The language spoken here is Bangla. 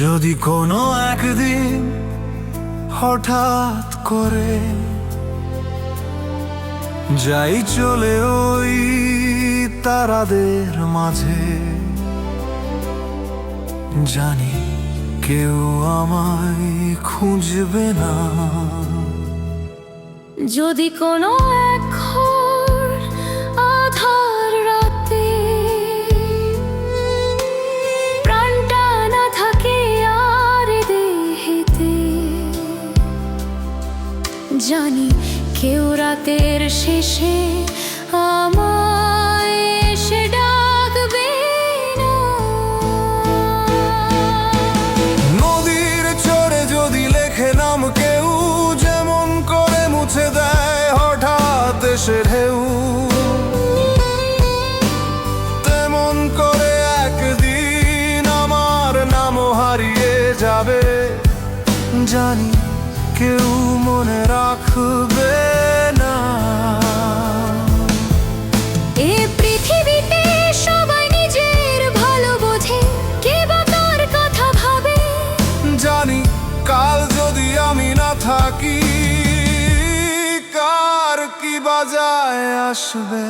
যদি কোনো একদিন হঠাৎ করে যাই চলে ওই তারাদের মাঝে, জানি কেউ আমায় খুঁজবে না। যদি কোনো জানি কেউ রাতের শেষে আমায় এসে নদীর চড়ে যদি লেখে নাম কেউ, যেমন করে মুছে দেয় হঠাৎ এসে ঢেউ। তেমন করে একদিন আমার নামও হারিয়ে যাবে। জানি কেউ মনে রাখবে না এ পৃথিবীতে সবাই নিজের ভালো বোঝে কে বা কার কথা ভাবে? জানি কাল যদি আমি না থাকি কার কি বাজায় আসবে?